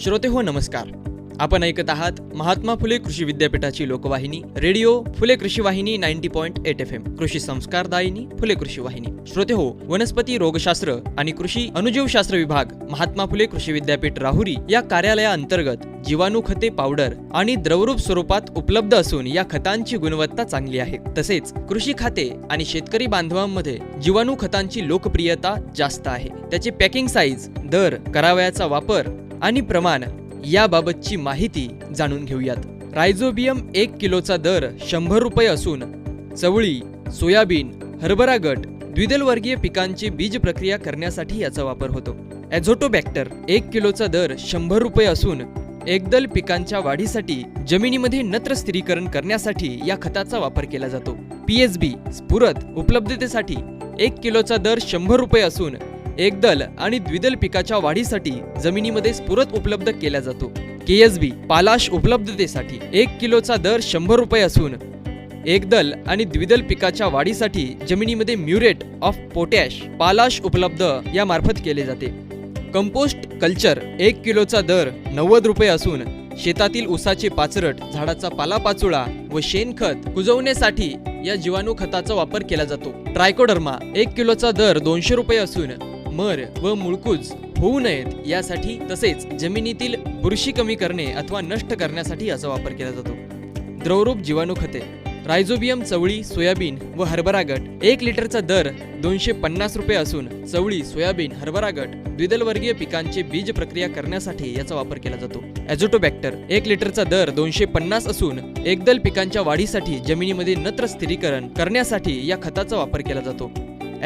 श्रोते हो नमस्कार. आपण ऐकत आहात महात्मा फुले कृषी विद्यापीठाची लोकवाहिनी रेडिओ फुले कृषी वाहिनी ninety point eight F M कृषी संस्कारदायिनी फुले कृषी वाहिनी. श्रोते हो वनस्पती रोगशास्त्र आणि कृषी अनुजीवशास्त्र विभाग महात्मा फुले कृषी विद्यापीठ राहुरी या कार्यालयाअंतर्गत जीवाणू खते पावडर आणि द्रवरूप स्वरूपात उपलब्ध असून या खतांची गुणवत्ता चांगली आहे. तसेच कृषी खाते आणि शेतकरी बांधवांमध्ये जीवाणू खतांची लोकप्रियता जास्त आहे. त्याचे पॅकिंग साईज दर करावयाचा वापर आणि प्रमाण याबाबतची माहिती जाणून घेऊयात. रायझोबियम एक किलोचा दर शंभर रुपये असून चवळी सोयाबीन हरभरा गट द्विदलवर्गीय पिकांची बीज प्रक्रिया करण्यासाठी याचा वापर होतो. ॲझोटोबॅक्टर एक किलोचा दर शंभर रुपये असून एकदल पिकांच्या वाढीसाठी जमिनीमध्ये नत्र स्थिरीकरण करण्यासाठी या खताचा वापर केला जातो. पी एस बी स्फुरद उपलब्धतेसाठी एक किलोचा दर शंभर रुपये असून एकदल आणि द्विदल पिकाच्या वाढीसाठी जमिनीमध्ये स्फुरद उपलब्ध केला जातो. के एस बी पालाश उपलब्धतेसाठी एक किलोचा दर शंभर रुपये असून एकदल आणि द्विदल पिकाच्या वाढीसाठी जमिनीमध्ये म्युरेट ऑफ पोटॅश पालाश उपलब्ध या मार्फत केले जाते. कंपोस्ट कल्चर एक किलोचा दर नव्वद रुपये असून शेतातील उसाचे पाचरट झाडाचा पालापाचोळा व शेणखत कुजवण्यासाठी या जीवाणू खताचा वापर केला जातो. ट्रायकोडर्मा एक किलोचा दर दोनशे रुपये असून मर व मुळकूज होऊ नयेत यासाठी तसेच जमिनीतील बुरशी कमी करणे अथवा नष्ट करण्यासाठी याचा वापर केला जातो. द्रवरूप जीवाणू खते रायझोबियम चवळी सोयाबीन व हरभरा गट एक लिटरचा दर दोनशे पन्नास रुपये असून चवळी सोयाबीन हरभरा गट द्विदलवर्गीय पिकांचे बीज प्रक्रिया करण्यासाठी याचा वापर केला जातो. ॲझोटोबॅक्टर एक लिटरचा दर दोनशे पन्नास असून एकदल पिकांच्या वाढीसाठी जमिनीमध्ये नत्र स्थिरीकरण करण्यासाठी या खताचा वापर केला जातो.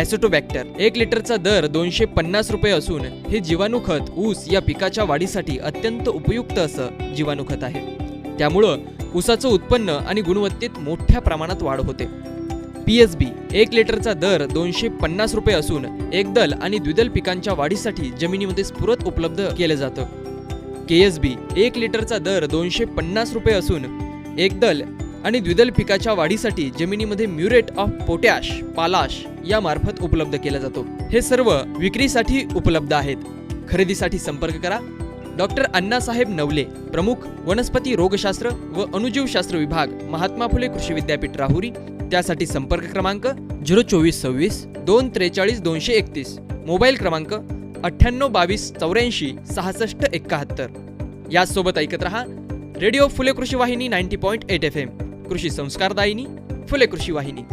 ॲसिटोबॅक्टर. एक लिटरचा दर दोनशे पन्नास रुपये असून हे जीवाणू खत ऊस या पिकाच्या वाढीसाठी अत्यंत उपयुक्त असं जीवाणू खत आहे. त्यामुळं ऊसाचं उत्पन्न आणि गुणवत्तेत मोठ्या प्रमाणात वाढ होते. पी एस बी एक लिटरचा दर दोनशे पन्नास रुपये असून एकदल आणि द्विदल पिकांच्या वाढीसाठी जमिनीमध्ये स्फुरत उपलब्ध केलं जातं. के एस बी एक लिटरचा दर दोनशे पन्नास रुपये असून एकदल आणि द्विदल पिकाच्या वाढीसाठी जमिनीमध्ये म्युरेट ऑफ पोटॅश पालाश या मार्फत उपलब्ध केला जातो. हे सर्व विक्रीसाठी उपलब्ध आहेत. खरेदीसाठी संपर्क करा. डॉक्टर अण्णासाहेब नवले प्रमुख वनस्पती रोगशास्त्र व अणुजीवशास्त्र विभाग महात्मा फुले कृषी विद्यापीठ राहुरी. त्यासाठी संपर्क क्रमांक झिरो चोवीस सव्वीस दोन त्रेचाळीस दोनशे एकतीस. मोबाईल क्रमांक अठ्ठ्याण्णव बावीस चौऱ्याऐंशी सहासष्ट एकाहत्तर. याचसोबत ऐकत रहा रेडिओ फुले कृषी वाहिनी ninety point eight F M. कृषी संस्कारदायिनी फुले कृषी वाहिनी.